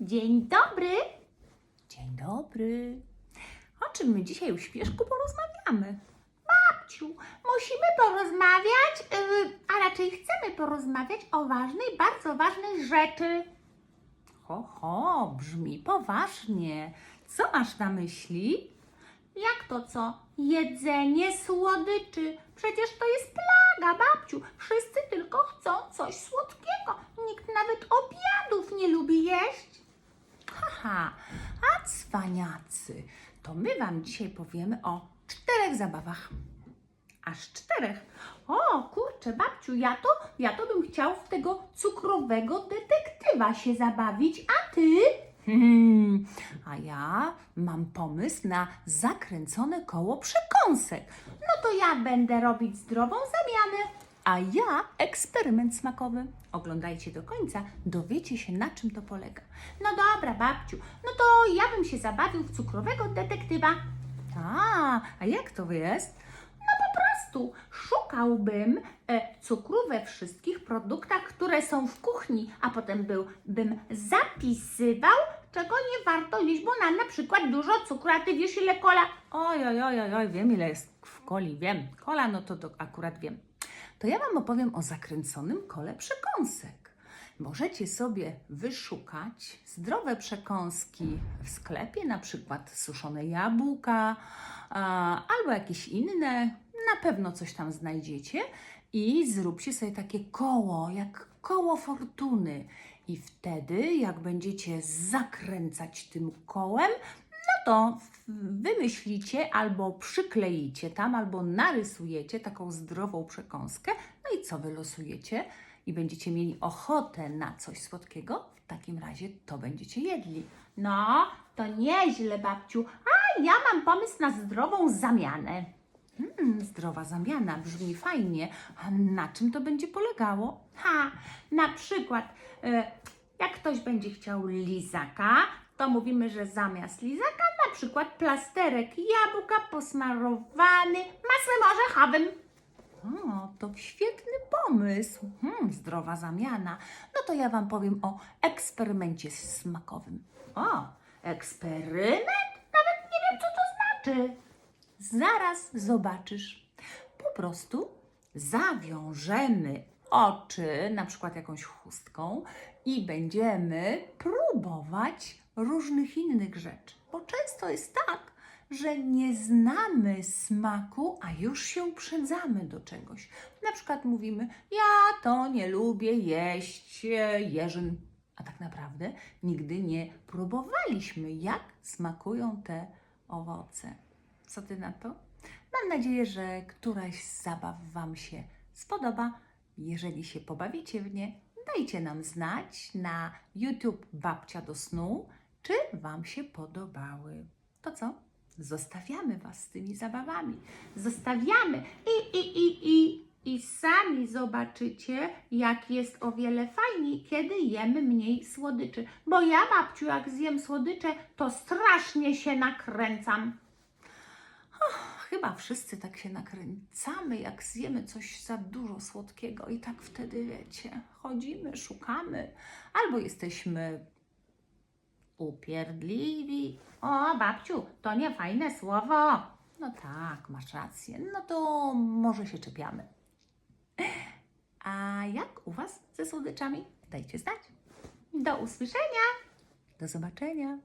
Dzień dobry. Dzień dobry. O czym my dzisiaj u śpieszku porozmawiamy? Babciu, musimy porozmawiać, yy, a raczej chcemy porozmawiać o ważnej, bardzo ważnej rzeczy. Ho, ho, brzmi poważnie. Co masz na myśli? Jak to co? Jedzenie słodyczy. Przecież to jest plaga, babciu. Wszyscy tylko chcą coś słodkiego. Nikt nawet obiadów nie lubi jeść. Haha, a cwaniacy, to my wam dzisiaj powiemy o czterech zabawach. Aż czterech. O, kurczę, babciu, ja to, ja to bym chciał w tego cukrowego detektywa się zabawić, a ty? Hmm, a ja mam pomysł na zakręcone koło przekąsek, No to ja będę robić zdrową zamianę. A ja eksperyment smakowy. Oglądajcie do końca, dowiecie się na czym to polega. No dobra, babciu, no to ja bym się zabawił w cukrowego detektywa. A, a jak to jest? Po prostu szukałbym e, cukru we wszystkich produktach, które są w kuchni, a potem był, bym zapisywał, czego nie warto jeść, bo nam na przykład dużo cukru, a ty wiesz ile kola. Oj, oj, oj, oj, wiem ile jest w coli, wiem. Kola, no to, to akurat wiem. To ja Wam opowiem o zakręconym kole przekąsek. Możecie sobie wyszukać zdrowe przekąski w sklepie, na przykład suszone jabłka albo jakieś inne. Na pewno coś tam znajdziecie i zróbcie sobie takie koło, jak koło fortuny. I wtedy, jak będziecie zakręcać tym kołem, to wymyślicie albo przykleicie tam, albo narysujecie taką zdrową przekąskę. No i co wylosujecie? I będziecie mieli ochotę na coś słodkiego? W takim razie to będziecie jedli. No, to nieźle, babciu. A ja mam pomysł na zdrową zamianę. Hmm, zdrowa zamiana, brzmi fajnie. A na czym to będzie polegało? Ha, na przykład, e, jak ktoś będzie chciał lizaka, to mówimy, że zamiast lizaka przykład plasterek jabłka posmarowany masłem orzechowym. O, to świetny pomysł. Hmm, zdrowa zamiana. No to ja Wam powiem o eksperymencie smakowym. O, eksperyment? Nawet nie wiem, co to znaczy. Zaraz zobaczysz. Po prostu zawiążemy oczy, na przykład jakąś chustką, i będziemy próbować różnych innych rzeczy. Bo często jest tak, że nie znamy smaku, a już się uprzedzamy do czegoś. Na przykład mówimy: Ja to nie lubię jeść e, jeżyn. A tak naprawdę nigdy nie próbowaliśmy, jak smakują te owoce. Co ty na to? Mam nadzieję, że któraś z zabaw Wam się spodoba. Jeżeli się pobawicie w nie, dajcie nam znać na YouTube Babcia do snu, czy Wam się podobały. To co? Zostawiamy Was z tymi zabawami. Zostawiamy i, i, i, i, i sami zobaczycie, jak jest o wiele fajniej, kiedy jemy mniej słodyczy. Bo ja, babciu, jak zjem słodycze, to strasznie się nakręcam. Chyba wszyscy tak się nakręcamy, jak zjemy coś za dużo słodkiego i tak wtedy wiecie, chodzimy, szukamy, albo jesteśmy upierdliwi. O, babciu, to nie fajne słowo. No tak, masz rację. No to może się czepiamy. A jak u Was ze słodyczami? Dajcie znać. Do usłyszenia. Do zobaczenia.